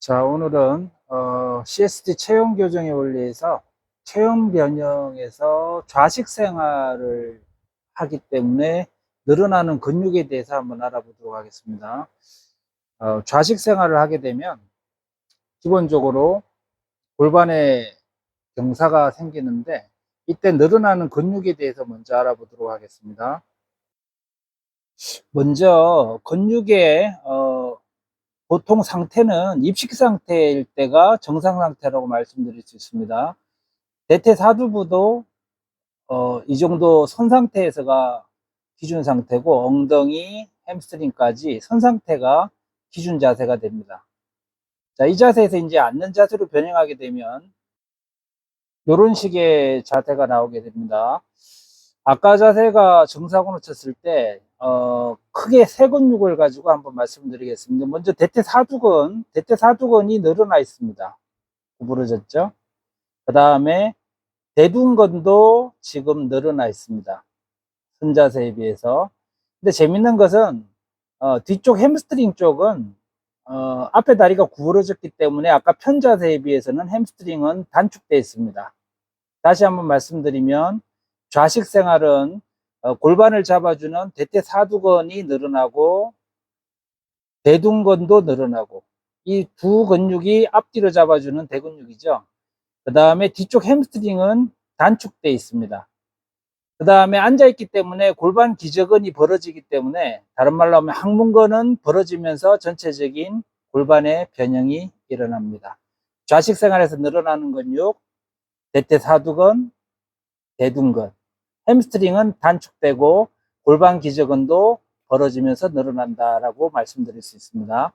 자, 오늘은 어, CST 체형 교정의 원리에서 체형 변형에서 좌식 생활을 하기 때문에 늘어나는 근육에 대해서 한번 알아보도록 하겠습니다. 어, 좌식 생활을 하게 되면 기본적으로 골반에 경사가 생기는데 이때 늘어나는 근육에 대해서 먼저 알아보도록 하겠습니다. 먼저 근육의 어, 보통 상태는 입식 상태일 때가 정상 상태라고 말씀드릴 수 있습니다. 대퇴 사두부도 어, 이 정도 선 상태에서가 기준 상태고 엉덩이, 햄스트링까지 선 상태가 기준 자세가 됩니다. 자, 이 자세에서 이제 앉는 자세로 변형하게 되면 이런 식의 자세가 나오게 됩니다. 아까 자세가 정상으로 쳤을 때, 어, 크게 세 근육을 가지고 한번 말씀드리겠습니다. 먼저 대퇴사두근, 대퇴사두근이 늘어나 있습니다. 구부러졌죠? 그 다음에 대둔근도 지금 늘어나 있습니다. 선자세에 비해서. 근데 재밌는 것은, 어, 뒤쪽 햄스트링 쪽은, 어, 앞에 다리가 구부러졌기 때문에 아까 편자세에 비해서는 햄스트링은 단축되어 있습니다. 다시 한번 말씀드리면, 좌식 생활은 어, 골반을 잡아주는 대퇴사두근이 늘어나고 대둔근도 늘어나고 이 두 근육이 앞뒤로 잡아주는 대근육이죠. 그 다음에 뒤쪽 햄스트링은 단축되어 있습니다. 그 다음에 앉아있기 때문에 골반 기저근이 벌어지기 때문에 다른 말로 하면 항문근은 벌어지면서 전체적인 골반의 변형이 일어납니다. 좌식 생활에서 늘어나는 근육, 대퇴사두근, 대둔근, 햄스트링은 단축되고 골반 기저근도 벌어지면서 늘어난다라고 말씀드릴 수 있습니다.